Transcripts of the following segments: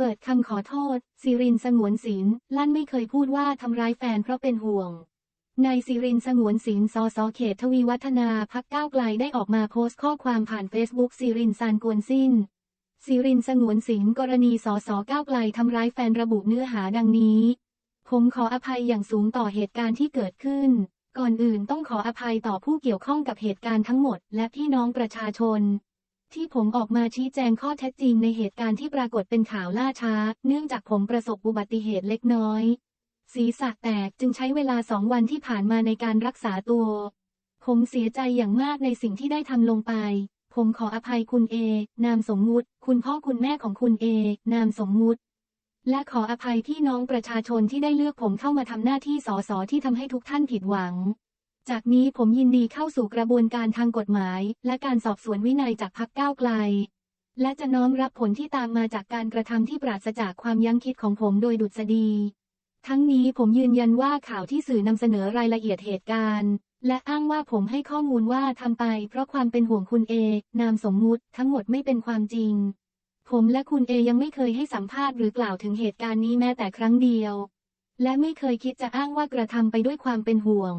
เปิดคำขอโทษ สิรินสงวนศิลลั่นไม่เคยพูดว่าทำร้ายแฟนเพราะเป็นห่วง นายสิรินสงวนศิลป์สสเขตทวีวัฒนาพักก้าวไกลได้ออกมาโพสต์ข้อความผ่านเฟซบุ๊กสิรินซานกวนสิ้น สิรินสงวนศิลกรณีสสก้าวไกลทำร้ายแฟนระบุเนื้อหาดังนี้ ผมขออภัยอย่างสูงต่อเหตุการณ์ที่เกิดขึ้น ก่อนอื่นต้องขออภัยต่อผู้เกี่ยวข้องกับเหตุการณ์ทั้งหมด และพี่น้องประชาชน ที่ผมออกมาชี้แจงข้อเท็จจริงในเหตุการณ์ที่ปรากฏเป็นข่าวล่าช้า เนื่องจากผมประสบอุบัติเหตุเล็กน้อย ศีรษะแตกจึงใช้เวลาสองวันที่ผ่านมาในการรักษาตัว ผมเสียใจอย่างมากในสิ่งที่ได้ทำลงไป ผมขออภัยคุณเอ นามสมมุติ คุณพ่อคุณแม่ของคุณเอ นามสมมุติ และขออภัยพี่น้องประชาชนที่ได้เลือกผมเข้ามาทำหน้าที่สสที่ทำให้ทุกท่านผิดหวัง จากนี้ผมยินดีเข้าสู่กระบวนการทางกฎหมาย และการสอบสวนวินัยจากพักก้าวไกล และจะน้อมรับผลที่ตามมาจากการกระทำที่ปราศจากความยั้งคิดของผมโดยดุษฎี ทั้งนี้ผมยืนยันว่าข่าวที่สื่อนำเสนอรายละเอียดเหตุการณ์ และอ้างว่าผมให้ข้อมูลว่าทำไป เพราะความเป็นห่วงคุณเอ นามสมมุติ ทั้งหมดไม่เป็นความจริง ผมและคุณเอยังไม่เคยให้สัมภาษณ์หรือกล่าวถึงเหตุการณ์นี้แม้แต่ครั้งเดียว และไม่เคยคิดจะอ้างว่ากระทำไปด้วยความเป็นห่วง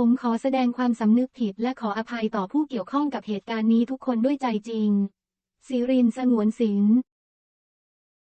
ผมขอแสดงความสำนึกผิดและขออภัยต่อผู้เกี่ยวข้องกับเหตุการณ์นี้ทุกคนด้วยใจจริงสิรินสงวนศิล